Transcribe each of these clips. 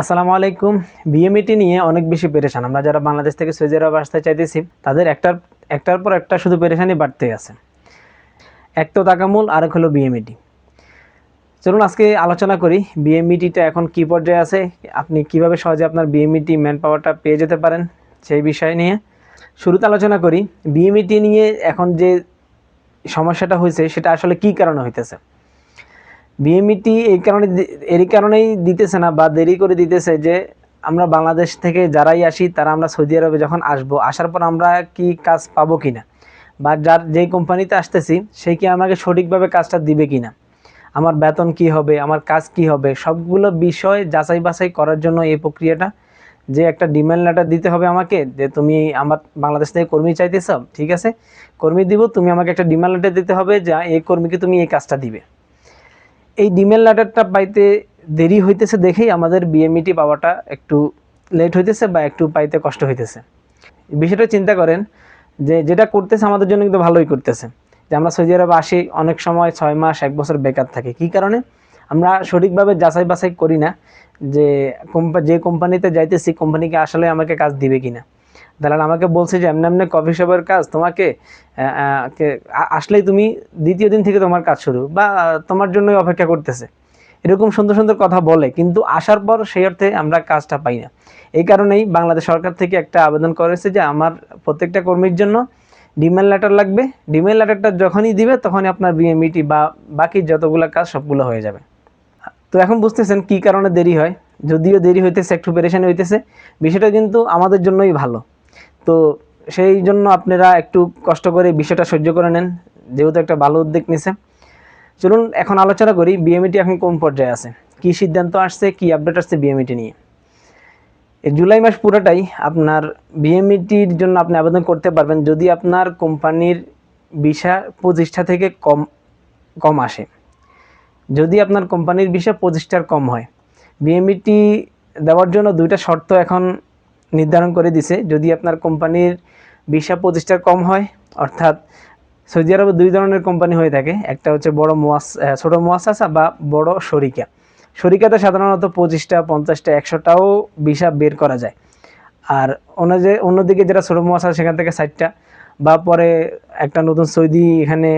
আসসালামু আলাইকুম। বিএমইটি নিয়ে অনেক বেশি পেরেশান। আমরা যারা বাংলাদেশ থেকে সৌদি আরব আসতে চাইতেছি, তাদের একটার একটার পর একটা শুধু পেরেশানি বাড়তে আছে। এক তো তাকামূল আর এক হলো বিএমইটি চলুন আজকে আলোচনা করি বিএমইটিটা এখন কী পর্যায়ে আছে, আপনি কীভাবে সহজে আপনার বিএমইটি ম্যান পাওয়ারটা পেয়ে যেতে পারেন সেই বিষয় নিয়ে। শুরুতে আলোচনা করি বিএমইটি নিয়ে এখন যে সমস্যাটা হয়েছে, সেটা আসলে কী কারণে হইতেছে? বিএমইটি এই কারণে এরই কারণেই দিতেছে না বা দেরি করে দিতেছে যে আমরা বাংলাদেশ থেকে যারাই আসি তারা আমরা সৌদি আরবে যখন আসব, আসার পর আমরা কি কাজ পাবো কি না বা যার যেই কোম্পানিতে আসতেছি, সে কি আমাকে সঠিকভাবে কাজটা দিবে কি না আমার বেতন কি হবে, আমার কাজ কি হবে, সবগুলো বিষয় যাচাই বাছাই করার জন্য এই প্রক্রিয়াটা যে একটা ডিমান্ড লেটার দিতে হবে আমাকে, যে তুমি আমার বাংলাদেশ থেকে কর্মী চাইতেছ, ঠিক আছে? কর্মী দিব, তুমি আমাকে একটা ডিমান্ড লেটার দিতে হবে যা এই কর্মীকে তুমি এই কাজটা দিবে। এই ডিমেল লেটারটা পাইতে দেরি হইতেছে দেখেই আমাদের বিএমইটি পাওয়াটা একটু লেট হইতেছে বা একটু পাইতে কষ্ট হইতেছে। বিষয়টা চিন্তা করেন যে যেটা করতেছে আমাদের জন্য কিন্তু ভালোই করতেছে। যে আমরা সৌদি আরবে আসি, অনেক সময় ছয় মাস, এক বছর বেকার থাকি। কি কারণে? আমরা সঠিকভাবে যাচাই বাছাই করি না যে যে কোম্পানিতে যাইতেছি কোম্পানিকে আসলে আমাকে কাজ দিবে কিনা। দালাল আমাকে বলছে যে এমনি এমনি কফি শপের কাজ, তোমাকে আসলেই তুমি দ্বিতীয় দিন থেকে তোমার কাজ শুরু বা তোমার জন্যই অপেক্ষা করতেছে। এরকম সুন্দর সুন্দর কথা বলে, কিন্তু আসার পর সেই অর্থে আমরা কাজটা পাই না। এই কারণেই বাংলাদেশ সরকার থেকে একটা আবেদন করেছে যে আমার প্রত্যেকটা কর্মীর জন্য ডিমেল লেটার লাগবে। ডিমেল লেটারটা যখনই দিবে, তখনই আপনার বিএমইটি বা বাকি যতগুলো কাজ সবগুলো হয়ে যাবে। তো এখন বুঝতেছেন কি কারণে দেরি হয়? যদিও দেরি হইতেছে, একটু পেরেশানি হইতেছে। বিষয়টা কিন্তু আমাদের জন্যই ভালো। তো সেই জন্য আপনারা একটু কষ্ট করে বিষয়টা সহ্য করে নেন, যেহেতু একটা ভালো উদ্যোগ নিছে। চলুন এখন আলোচনা করি বিএমইটি এখন কোন পর্যায়ে আছে, কি সিদ্ধান্ত আসছে, কি আপডেট আসছে বিএমইটি নিয়ে। এই জুলাই মাস পুরোটাই আপনার বিএমইটির জন্য আপনি আবেদন করতে পারবেন যদি আপনার কোম্পানির ভিসা পঁচিশটা থেকে কম কম আসে। যদি আপনার কোম্পানির ভিসা পঁচিশটার কম হয় বিএমইটি দেওয়ার জন্য দুইটা শর্ত এখন নির্ধারণ করে দিছে, যদি আপনার কোম্পানির বিশা পঁচিশটার কম হয়, অর্থাৎ সৌদি আরবে দুই ধরনের কোম্পানি হয়ে থাকে, একটা হচ্ছে বড় মোয়াস ছোটো মোয়াসাসা বা বড় শরিকা। শরিকাতে সাধারণত পঁচিশটা, পঞ্চাশটা, একশোটাও ভিসা বের করা যায়। আর অন্য যে, অন্যদিকে যেটা ছোটো মোয়াসা সেখান থেকে ষাটটা, বা পরে একটা নতুন সৌদি এখানে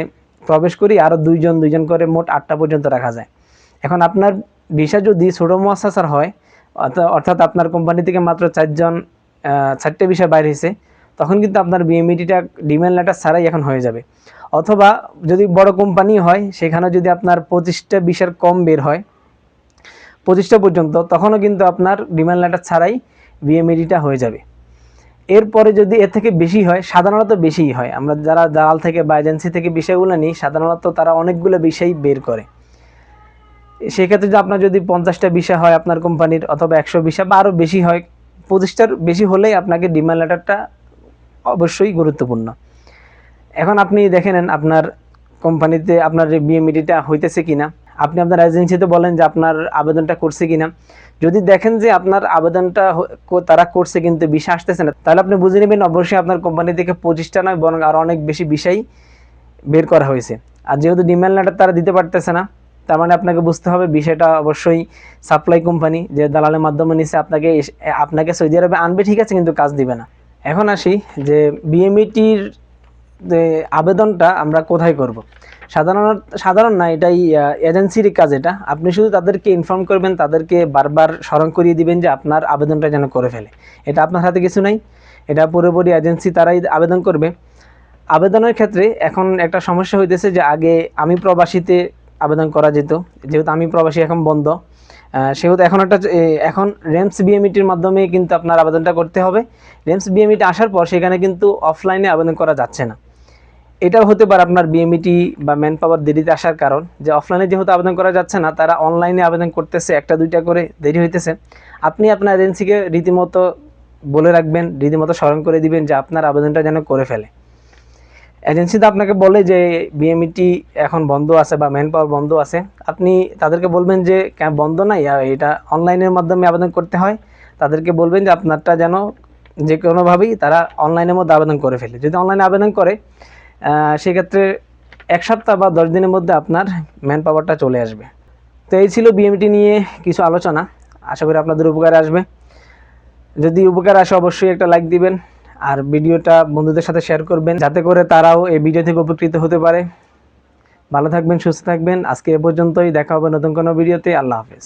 প্রবেশ করি আরও দুইজন দুইজন করে মোট আটটা পর্যন্ত রাখা যায়। এখন আপনার ভিসা যদি ছোটো মোয়াসাসার হয় অর্থাৎ আপনার কোম্পানি থেকে মাত্র চারজন চারটে বিষয় বাইরে হয়েছে, তখন কিন্তু আপনার বিএমইটিটা ডিমেন্ড লেটার ছাড়াই এখন হয়ে যাবে। অথবা যদি বড় কোম্পানি হয়, সেখানে যদি আপনার পঁচিশটা বিষয়ের কম বের হয়, পঁচিশটা পর্যন্ত, তখনও কিন্তু আপনার ডিমান্ড লেটার ছাড়াই বিএমইডিটা হয়ে যাবে। এরপরে যদি এর থেকে বেশি হয়, সাধারণত বেশিই হয়। আমরা যারা দালাল থেকে বা এজেন্সি থেকে বিষয়গুলো নিই, সাধারণত তারা অনেকগুলো বিষয় বের করে। সেক্ষেত্রে যে আপনার যদি পঞ্চাশটা বিষয় হয় আপনার কোম্পানির অথবা একশো বিষয় বা আরও বেশি হয়, পঁচিশটার বেশি হলেই আপনাকে ডিমান্ড লেটারটা অবশ্যই গুরুত্বপূর্ণ। এখন আপনি দেখে নেন আপনার কোম্পানিতে আপনার বিএমইডিটা হইতেছে কিনা। আপনি আপনার এজেন্সিতে বলেন যে আপনার আবেদনটা করছে কিনা। যদি দেখেন যে আপনার আবেদনটা তারা করছে কিন্তু বিষয় আসতেছে না, তাহলে আপনি বুঝে নেবেন অবশ্যই আপনার কোম্পানি থেকে পঁচিশটা নয়, বরং আরও অনেক বেশি বিষয় বের করা হয়েছে। আর যেহেতু ডিমান্ড লেটার তারা দিতে পারতেছে না তার মানে আপনাকে বুঝতে হবে, বিষয়টা অবশ্যই সাপ্লাই কোম্পানি যে দালালের মাধ্যমে নিচ্ছে আপনাকে আপনাকে সৌদি আরবে আনবে, ঠিক আছে, কিন্তু কাজ দিবে না। এখন আসি যে বিএমইটির আবেদনটা আমরা কোথায় করব। সাধারণত সাধারণ না, এটাই এজেন্সির কাজ এটা। আপনি শুধু তাদেরকে ইনফর্ম করবেন, তাদেরকে বারবার স্মরণ করিয়ে দিবেন যে আপনার আবেদনটা যেন করে ফেলে। এটা আপনার হাতে কিছু নাই, এটা পুরোপুরি এজেন্সি তারাই আবেদন করবে। আবেদনের ক্ষেত্রে এখন একটা সমস্যা হইতেছে যে আগে আমি প্রবাসীতে আবেদন করা যেত। যেহেতু আমি প্রবাসী, এখন বন্ধ। সেহেতু এখন একটা এখন রেমস বিএমইটির মাধ্যমে কিন্তু আপনার আবেদনটা করতে হবে। রেমস বিএমইটি আসার পর সেখানে কিন্তু অফলাইনে আবেদন করা যাচ্ছে না। এটাও হতে পারে আপনার বিএমইটি বা ম্যান পাওয়ার দেরিতে আসার কারণ, যে অফলাইনে যেহেতু আবেদন করা যাচ্ছে না, তারা অনলাইনে আবেদন করতেছে, একটা, দুইটা করে দেরি হইতেছে। আপনি আপনার এজেন্সিকে রীতিমতো বলে রাখবেন, রীতিমতো স্মরণ করে দিবেন যে আপনার আবেদনটা যেন করে ফেলে। এজেন্সি তো আপনাকে বলে যে বিএমইটি এখন বন্ধ আছে বা ম্যান পাওয়ার বন্ধ আছে। আপনি তাদেরকে বলবেন যে বন্ধ নাই? এটা অনলাইনের মাধ্যমে আবেদন করতে হয়। তাদেরকে বলবেন যে, আপনারটা যেন যে কোনোভাবেই তারা অনলাইনের মধ্যে আবেদন করে ফেলে। যদি অনলাইনে আবেদন করে সেক্ষেত্রে এক সপ্তাহ বা দশ দিনের মধ্যে আপনার ম্যান পাওয়ারটা চলে আসবে। তো এই ছিল বিএমটি নিয়ে কিছু আলোচনা। আশা করি আপনাদের উপকারে আসবে। যদি উপকার আসে, অবশ্যই একটা লাইক দিবেন। আর ভিডিওটা বন্ধুদের সাথে শেয়ার করবেন, যাতে করে তারাও এই ভিডিও থেকে উপকৃত হতে পারে। ভালো থাকবেন, সুস্থ থাকবেন। আজকে এ পর্যন্তই, দেখা হবে নতুন কোনো ভিডিওতে আল্লাহ হাফেজ।